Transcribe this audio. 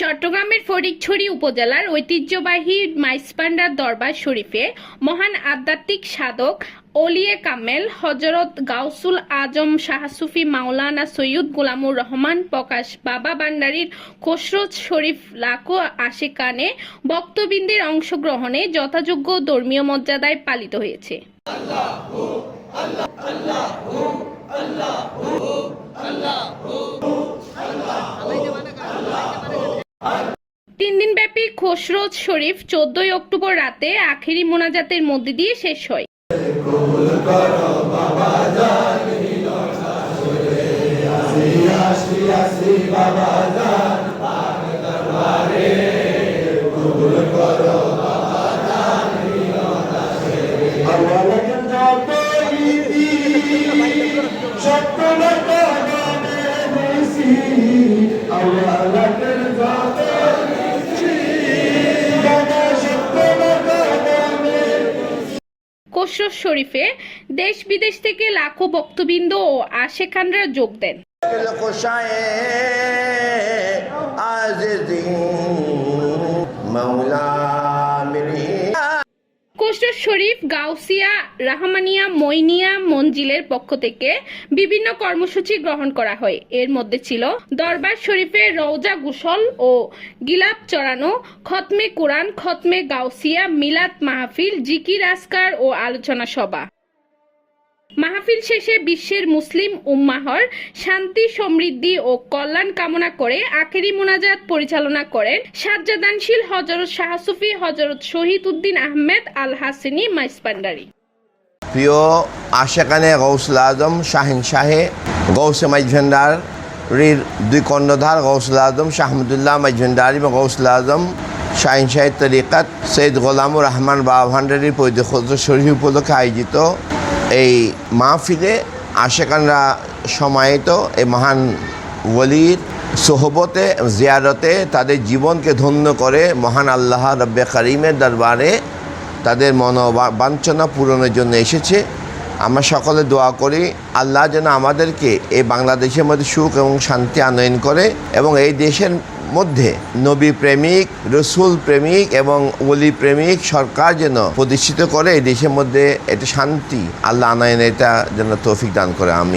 চট্টগ্রামের ফটিকছড়ি উপজেলার ঐতিহ্যবাহী মাইসপান্ডার দরবার শরীফে মহান আধ্যাত্মিক সাধক অলিয়ে কামেল, হজরত গাউসুল আজম শাহসুফি, মাওলানা সৈয়দ গোলামুর রহমান, প্রকাশ বাবা ভান্ডারীর খসরত শরীফ, লাখো আশেকানে বক্তবৃন্দের অংশগ্রহণে যথাযোগ্য ধর্মীয় মর্যাদায় পালিত হয়েছে। খসরত শরীফ চোদ্দই অক্টোবর রাতে আখেরি মোনাজাতের মধ্যে দিয়ে শেষ হয়। আল্লাহকে খসরত শরীফে দেশ বিদেশ থেকে লাখো ভক্তবৃন্দ ও আশেখানরা যোগ দেন। খসরত শরীফ, গাউসিয়া, রাহমানিয়া মইনিয়া মঞ্জিলের পক্ষ থেকে বিভিন্ন কর্মসূচি গ্রহণ করা হয়। এর মধ্যে ছিল দরবার শরীফের রওজা গুসল ও গিলাপ চড়ানো, খতমে কোরআন, খতমে গাউসিয়া, মিলাদ মাহফিল, জিকির আসকার ও আলোচনা সভা। মাহফিল শেষে বিশ্বের মুসলিম উম্মাহর শান্তি, সমৃদ্ধি ও কল্যাণ কামনা করে আখেরি মোনাজাত পরিচালনা করেন সাজ্জাদানশীল হজরত শাহসুফি হজরত শহীদ উদ্দিন আহমেদ আল হাসিনী মাইসপান্ডারি। প্রিয় আশেকানে গৌসুল আজম, শাহিন শাহে, গৌসে মাইজভেন্ডারির দুই কর্ণধার গৌসুল আজম শাহমুদুল্লাহ মাইজভেন্ডারি এবং গৌসুল আজম, শাহিন শাহের তরিকাত সৈয়দ গোলামুর রহমান বাবা ভান্ডারির পৈদুল শরীফ উপলক্ষে আয়োজিত এই মাহফিলে আশেকানরা সমাহিত, এই মহান ওলির সোহবতে, জিয়ারতে তাদের জীবনকে ধন্য করে মহান আল্লাহ রব্বে করিমের দরবারে তাদের মনোবাঞ্ছনা পূরণের জন্য এসেছে। আমরা সকলে দোয়া করি, আল্লাহ যেন আমাদেরকে এই বাংলাদেশের মধ্যে সুখ এবং শান্তি আনয়ন করে এবং এই দেশের মধ্যে নবী প্রেমিক, রসুল প্রেমিক এবং ওলি প্রেমিক সরকার যেন প্রতিষ্ঠিত করে এই দেশের মধ্যে এটা শান্তি, আল্লাহ আনায়ন এটা যেন তৌফিক দান করে আমি